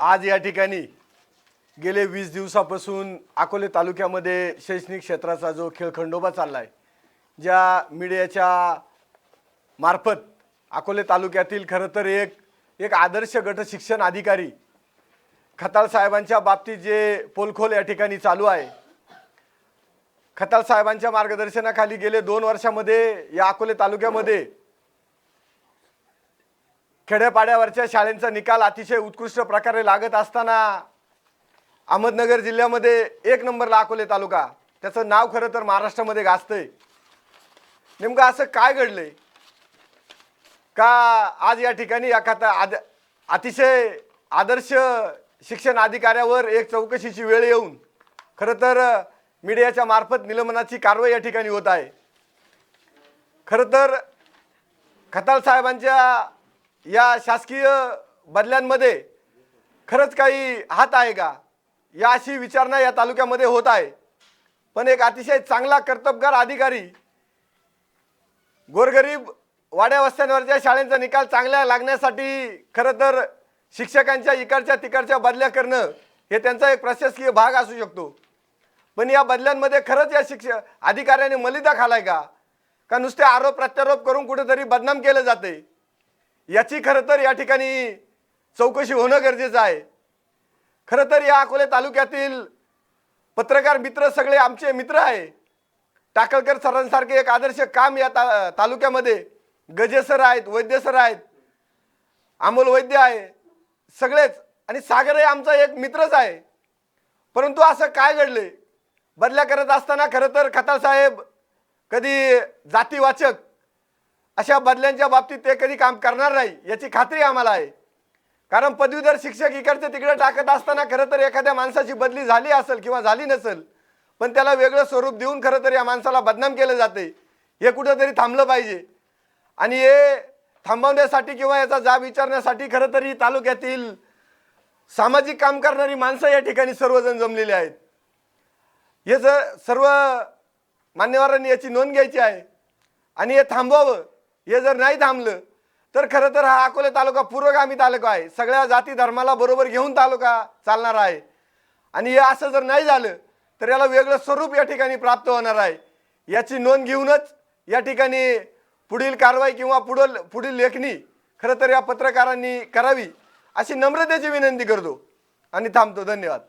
आज या ठिकाणी गेले वीस दिवसापासून अकोले तालुक्यामध्ये शैक्षणिक क्षेत्राचा जो खेळखंडोबा चालला आहे ज्या मीडियाच्या मार्फत अकोले तालुक्यातील खरं तर एक एक आदर्श गट शिक्षण अधिकारी खताळ साहेबांच्या बाबतीत जे पोलखोल या ठिकाणी चालू आहे खताळ साहेबांच्या मार्गदर्शनाखाली गेले दोन वर्षामध्ये या अकोले तालुक्यामध्ये खेड्यापाड्यावरच्या शाळेंचा निकाल अतिशय उत्कृष्ट प्रकारे लागत असताना अहमदनगर जिल्ह्यामध्ये एक नंबरला अकोले तालुका त्याचं नाव खरं तर महाराष्ट्रामध्ये गाजतंय. नेमकं असं काय घडलंय? का आज या ठिकाणी एखादा आद अतिशय आदर्श शिक्षण अधिकाऱ्यावर एक चौकशीची वेळ येऊन खरं तर मीडियाच्या मार्फत निलंबनाची कारवाई या ठिकाणी होत आहे. खरं तर खताल साहेबांच्या या शासकीय बदल्यांमध्ये खरंच काही हात आहे का? या अशी विचारणा या तालुक्यामध्ये होत आहे. पण एक अतिशय चांगला कर्तबगार अधिकारी गोरगरीब वाड्या वस्त्यांवरच्या शाळेंचा निकाल चांगल्या लागण्यासाठी खरं तर शिक्षकांच्या इकडच्या तिकडच्या बदल्या करणं हे त्यांचा एक प्रशासकीय भाग असू शकतो. पण या बदल्यांमध्ये खरंच या शिक्षक अधिकाऱ्याने मलिदा खालाय का? का नुसते आरोप प्रत्यारोप करून कुठेतरी बदनाम केलं जाते याची खरं तर या ठिकाणी चौकशी होणं गरजेचं आहे. खरं तर या अकोले तालुक्यातील पत्रकार मित्र सगळे आमचे मित्र आहे. टाकळकर सरांसारखे एक आदर्श काम या ता तालुक्यामध्ये. गजे सर आहेत वैद्य सर आहेत अमोल वैद्य आहे सगळेच. आणि सागर हे आमचा एक मित्रच आहे. परंतु असं काय घडले बदल्या करत असताना खरं तर खताळ साहेब कधी जातीवाचक अशा बदल्यांच्या बाबतीत ते कधी काम करणार नाही याची खात्री आम्हाला आहे. कारण पदवीधर शिक्षक इकडचे तिकडे टाकत असताना खरं तर एखाद्या माणसाची बदली झाली असेल किंवा झाली नसेल पण त्याला वेगळं स्वरूप देऊन खरं तर या माणसाला बदनाम केलं जाते हे कुठंतरी थांबलं पाहिजे. आणि हे थांबवण्यासाठी किंवा याचा जाब विचारण्यासाठी खरं तरी तालुक्यातील सामाजिक काम करणारी माणसं या ठिकाणी सर्वजण जमलेली आहेत. हे जर सर्व मान्यवरांनी याची नोंद घ्यायची आहे आणि हे थांबवावं. हे जर नाही थांबलं तर खरं तर हा अकोले तालुका पूर्वगामी तालुका आहे. सगळ्या जाती धर्माला बरोबर घेऊन तालुका चालणार आहे. आणि हे असं जर नाही झालं तर याला वेगळं स्वरूप या ठिकाणी प्राप्त होणार आहे. याची नोंद घेऊनच या ठिकाणी पुढील कारवाई किंवा पुढील पुढील लेखणी खरं तर या पत्रकारांनी करावी अशी नम्रतेची विनंती करतो. आणि थांबतो. धन्यवाद.